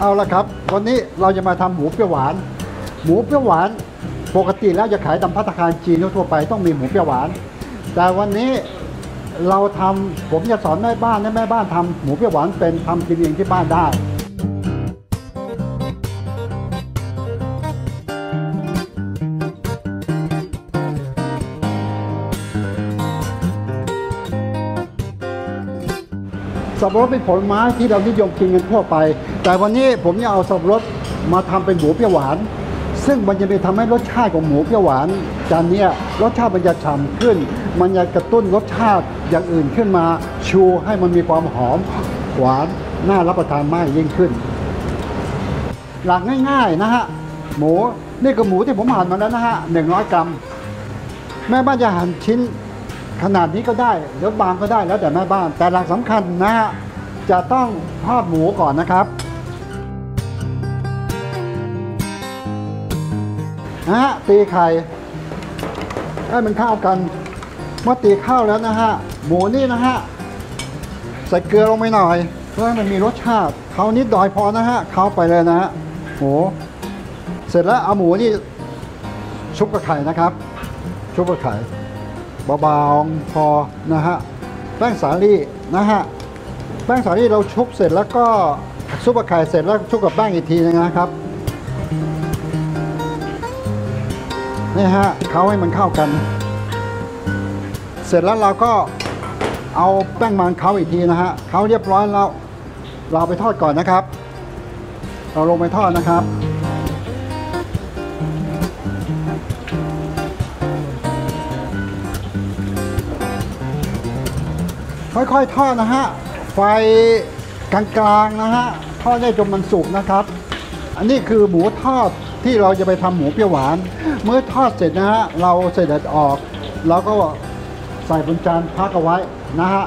เอาละครับ วันนี้เราจะมาทำหมูเปรี้ยวหวาน หมูเปรี้ยวหวานปกติแล้วจะขายตามพัตคารจีนทั่วไปต้องมีหมูเปรี้ยวหวาน แต่วันนี้เราทำผมจะสอนแม่บ้านให้แม่บ้านทำหมูเปรี้ยวหวานเป็นทำกินเองที่บ้านได้ สับปะรดเป็นผลไม้ที่เรานิยมกินกันทั่วไป แต่วันนี้ผมจะเอาสับปะรดมาทำเป็นหมูเปรี้ยวหวาน ซึ่งมันจะไปทำให้รสชาติของหมูเปรี้ยวหวาน จานนี้รสชาติมันจะฉ่ำขึ้น มันจะกระตุ้นรสชาติอย่างอื่นขึ้นมาชูให้มันมีความหอมหวานน่ารับประทานมากยิ่งขึ้น หลักง่ายๆนะฮะหมูนี่คือหมูที่ผมหั่นมาแล้วนะฮะ100 กรัม แม่บ้านจะหั่นชิ้น ขนาดนี้ก็ได้หรือบางก็ได้แล้วแต่แม่บ้าน แต่หลักสำคัญนะฮะจะต้องทอดหมูก่อนนะครับนะฮะตีไข่ให้มันเข้ากันเมื่อตีข้าวแล้วนะฮะหมูนี่นะฮะใส่เกลือลงไปหน่อย เพื่อให้มันมีรสชาติเขานิดดอยพอนะฮะเข้าไปเลยนะฮะหมูเสร็จแล้วเอาหมูนี่ชุบกับไข่นะครับ ชุบกับไข่ เบาๆพอนะฮะแป้งสาลี่นะฮะแป้งสาลี่เราชุบเสร็จแล้วก็ชุบกับไข่เสร็จแล้วชุบกับแป้งอีกทีนึงนะครับนี่ฮะเขาให้มันเข้ากัน เสร็จแล้วเราก็เอาแป้งมันเขาอีกทีนะฮะเขาเรียบร้อยแล้วเราไปทอดก่อนนะครับ เราลงไปทอดนะครับ ค่อยๆทอดนะฮะ ไฟกลางๆนะฮะ ทอดได้จนมันสุกนะครับ อันนี้คือหมูทอดที่เราจะไปทำหมูเปรี้ยวหวาน เมื่อทอดเสร็จนะฮะ เราเสด็จออก เราก็ใส่บนจานพักเอาไว้นะฮะ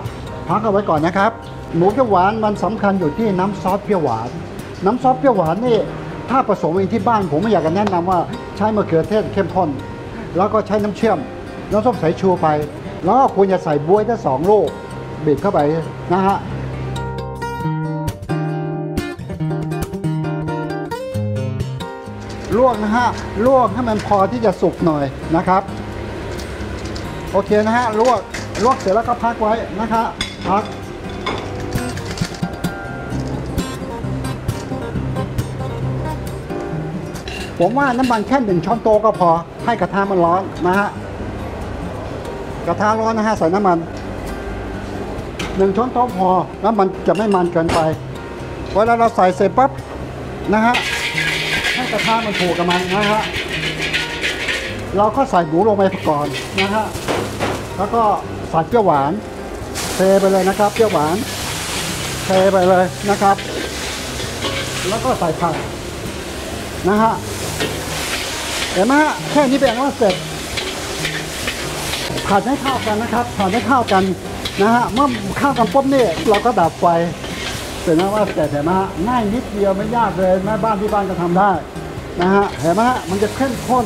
พักเอาไว้ก่อนนะครับ หมูเปรี้ยวหวานมันสำคัญอยู่ที่น้ำซอสเปรี้ยวหวาน น้ำซอสเปรี้ยวหวานนี่ถ้าผสมเองที่บ้านผมไม่อยากจะแนะนำว่าใช้มะเขือเทศเข้มข้น แล้วก็ใช้น้ำเชื่อม น้ำส้มสายชูไป แล้วก็ควรจะใส่บวยทั้งสองลูก บีบเข้าไปนะฮะลวกนะฮะลวกให้มันพอที่จะสุกหน่อยนะครับ โอเคนะฮะลวกลวกเสร็จแล้วก็พักไว้นะครับพักผมว่าน้ำมันแค่หนึ่งช้อนโต๊ะก็พอให้กระทะมันร้อนนะฮะกระทะร้อนนะฮะใส่น้ำมัน หนึ่งช้อนโต๊ะพอแล้วมันจะไม่มันเกินไป เวลาเราใส่เสร็จปั๊บนะฮะให้กระทะมันถูกกับมันนะฮะเราก็ใส่หมูลงไปก่อนนะฮะแล้วก็ใส่เปรี้ยวหวานเทไปเลยนะครับเปรี้ยวหวานเทไปเลยนะครับ แล้วก็ใส่ผักนะฮะเห็นไหมฮะแค่นี้เป็นอันว่าเสร็จผัดให้เข้ากันนะครับผัดให้เข้ากัน นะฮะเมื่อข้าวกันปุ๊บนี่เราก็ดับไฟเสร็จแล้วว่าเสร็จเห็นไหมฮะง่ายนิดเดียวไม่ยากเลยแม่บ้านที่บ้านก็ทำได้นะฮะเห็นไหมฮะมันจะเข้มข้น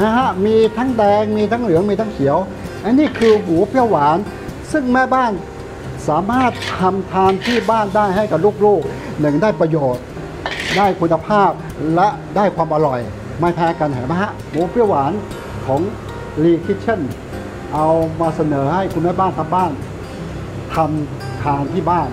นะฮะมีทั้งแดงมีทั้งเหลืองมีทั้งเขียวอันนี้คือหมูเปรี้ยวหวาน ซึ่งแม่บ้านสามารถทำทานที่บ้านได้ให้กับลูกๆหนึ่งได้ประโยชน์ ได้คุณภาพและได้ความอร่อย ไม่แพ้กันเห็นไหมฮะหมูเปรี้ยวหวานของรีคิ t เช่น เอามาเสนอให้คุณแม่บ้านทำบ้านทำทานที่บ้าน